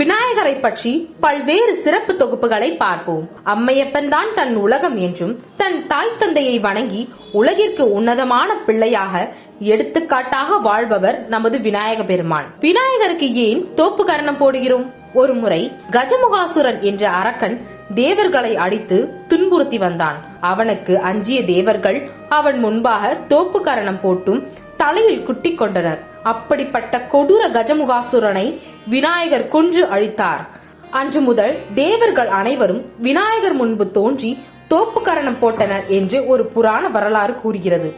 விநாயகரை பற்றி பல்வேறு சிறப்பு தொகுப்புகளை பார்ப்போம். அம்மையப்பன் தான் தன் உலகம் என்றும் தன் தாய் தந்தையை வணங்கி உலகிற்கு உன்னதமான பிள்ளையாக எடுத்துக்காட்டாக வாழ்பவர் நமது விநாயக பெருமான். விநாயகருக்கு ஏன் தோப்பு கரணம் போடுகிறோம்? ஒரு முறை கஜமுகாசுரன் என்ற அரக்கன் தேவர்களை அடித்து துன்புறுத்தி வந்தான். அவனுக்கு அஞ்சிய தேவர்கள் அவன் முன்பாக தோப்பு கரணம் போட்டும் தலையில் குட்டி கொண்டனர். அப்படிப்பட்ட கொடூர கஜமுகாசுரனை விநாயகர் கொன்று அழித்தார். அன்று முதல் தேவர்கள் அனைவரும் விநாயகர் முன்பு தோன்றி தோப்புக்கரணம் போட்டனர் என்று ஒரு புராண வரலாறு கூறுகிறது.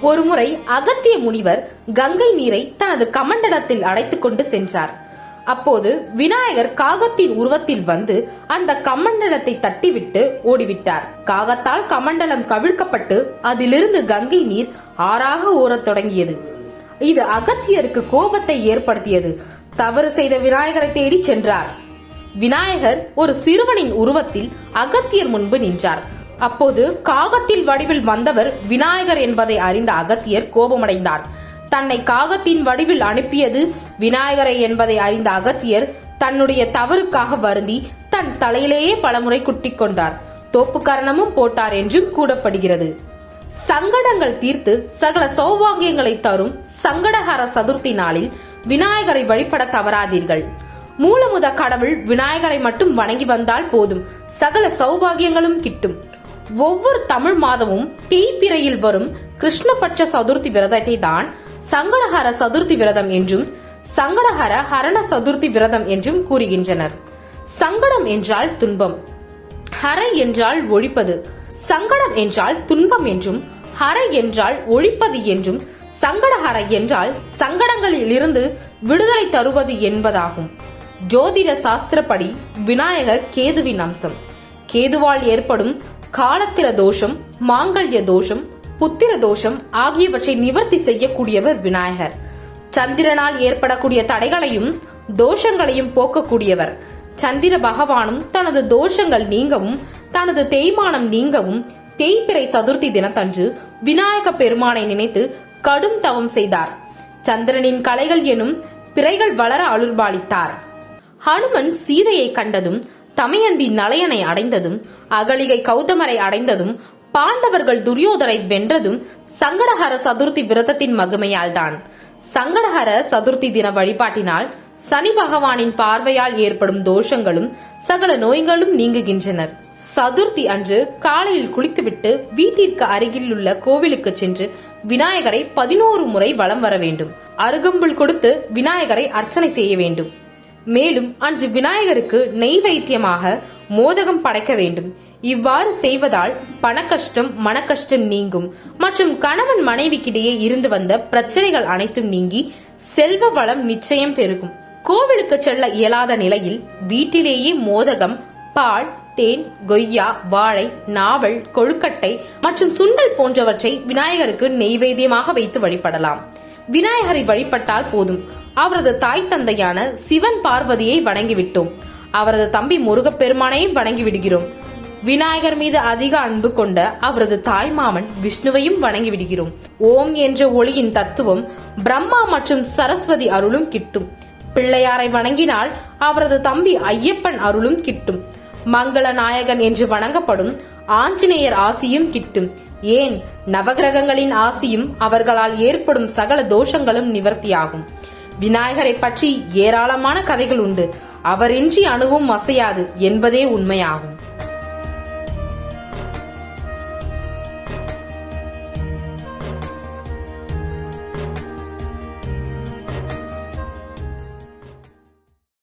ஒருமுறை அகத்திய முனிவர் கங்கை நீரை தனது கமண்டலத்தில் அடைத்துக் கொண்டு சென்றார். அப்போது விநாயகர் காகத்தின் உருவத்தில் வந்து அந்த கமண்டலத்தை தட்டிவிட்டு ஓடிவிட்டார். காகத்தால் கமண்டலம் கவிழ்க்கப்பட்டு அதிலிருந்து கங்கை நீர் ஆறாக ஓரத் தொடங்கியது. இது அகத்தியருக்கு கோபத்தை ஏற்படுத்தியது. தவறு செய்த விநாயகரை தேடி சென்றார். விநாயகர் ஒரு சிறுவனின் உருவத்தில் அகத்தியர் முன்பு நின்றார். அப்போது காகத்தில் வடிவில் வந்தவர் விநாயகர் என்பதை அறிந்த அகத்தியர் கோபமடைந்தார். தன்னை காகத்தின் வடிவில் அனுப்பியது விநாயகரை என்பதை அறிந்த அகத்தியர் தன்னுடைய தவறுக்காக வருந்தி தன் தலையிலேயே பலமுறை குட்டிக் கொண்டார். தோப்பு கரணமும் போட்டார் என்றும் கூறப்படுகிறது. சங்கடங்கள் தீர்த்து சகல சௌபாகியங்களை தரும் சங்கடஹர சதுர்த்தி நாளில் விநாயகரை வழிபட தவறாதீர்கள். மூலமுத கடவுள் விநாயகரை மட்டும் வணங்கி வந்தால் போதும். சகல சௌபாகியங்களும் கிட்டும். ஒவ்வொரு தமிழ் மாதமும் தீப்பிறையில் வரும் கிருஷ்ணபட்ச சதுர்த்தி விரதத்தை தான் சங்கடஹர சதுர்த்தி விரதம் என்றும் சங்கடஹர ஹரண சதுர்த்தி விரதம் என்றும் கூறுகின்றனர். சங்கடம் என்றால் துன்பம். ஹர என்றால் ஒழிப்பது. சங்கடம் என்றால் துன்பம் என்றும் ஹர என்றால் ஒழிப்பது என்றும் சங்கடஹர என்றால் சங்கடங்களில் இருந்து விடுதலை தருவது என்பதாகும். ஜோதிட சாஸ்திரப்படி விநாயகர் கேதுவின் அம்சம். கேதுவால் ஏற்படும் காலத்திர தோஷம் மாங்கல்ய தோஷம் புத்திர தோஷம் ஆகியவற்றை நிவர்த்தி செய்யக்கூடியவர் விநாயகர். சந்திரனால் ஏற்படக்கூடிய தடைகளையும் தோஷங்களையும் போக்கக்கூடியவர். சந்திர பகவானும் தனது தோஷங்கள் நீங்கவும் தனது தேய்மானம் நீங்கவும் தேய்பிறை சதுர்த்தி தினத்தன்று விநாயக பெருமானை நினைத்து கடும் தவம் செய்தார். சந்திரனின் கலைகள் எனும் பிறைகள் வளர அலுர்பாலித்தார் ஹனுமன் சீதையை கண்டதும் தமயந்தி நலையனை அடைந்ததும் அகலிகை கௌதமரை அடைந்ததும் பாண்டவர்கள் துரியோதரை வென்றதும் சங்கடஹர சதுர்த்தி விரதத்தின் மகிமையால் தான் சங்கடஹர சதுர்த்தி தின வழிபாட்டினால் சனி பகவானின் பார்வையால் ஏற்படும் தோஷங்களும் சகல நோய்களும் நீங்குகின்றனர். சதுர்த்தி அன்று காலையில் குளித்துவிட்டு வீட்டிற்கு அருகில் உள்ள கோவிலுக்கு சென்று விநாயகரை பதினோரு முறை வலம் வர வேண்டும். அருகம்புல் கொடுத்து விநாயகரை அர்ச்சனை செய்ய வேண்டும். மேலும் அன்று விநாயகருக்கு நெய்வேத்தியமாக மோதகம் படைக்க வேண்டும். இவ்வாறு செய்வதால் பணக்கஷ்டம் மனக்கஷ்டம் நீங்கும். மற்றும் கணவன் மனைவிக்கிடையே இருந்து வந்த பிரச்சனைகள் அனைத்தும் நீங்கி செல்வ வளம் நிச்சயம் பெருகும். கோவிலுக்கு செல்ல இயலாத நிலையில் வீட்டிலேயே மோதகம் பால் தேன் கொய்யா வாழை நாவல் கொழுக்கட்டை மற்றும் சுண்டல் போன்றவற்றை விநாயகருக்கு நெய்வேத்தியமாக வைத்து வழிபடலாம். விநாயகரை வழிபட்டால் போதும். அவரது தாய் தந்தையான சிவன் பார்வதியை வணங்கிவிட்டோம். அவரது தம்பி முருகப்பெருமானையும் வணங்கி விடுகிறோம் விநாயகர் மீது அதிக அன்பு கொண்ட அவரது தாய் மாமன் விஷ்ணுவையும் வணங்கி விடுகிறோம் ஓம் என்ற ஒளியின் தத்துவம் பிரம்மா மற்றும் சரஸ்வதி அருளும் கிட்டும். பிள்ளையாரை வணங்கினால் அவரது தம்பி ஐயப்பன் அருளும் கிட்டும். மங்கள நாயகன் என்று வணங்கப்படும் ஆஞ்சநேயர் ஆசியும் கிட்டும். ஏன்? நவகிரகங்களின் ஆசியும் அவர்களால் ஏற்படும் சகல தோஷங்களும் நிவர்த்தியாகும். விநாயகரை பற்றி ஏராளமான கதைகள் உண்டு. அவரின்றி அணுவும் அசையாது என்பதே உண்மையாகும்.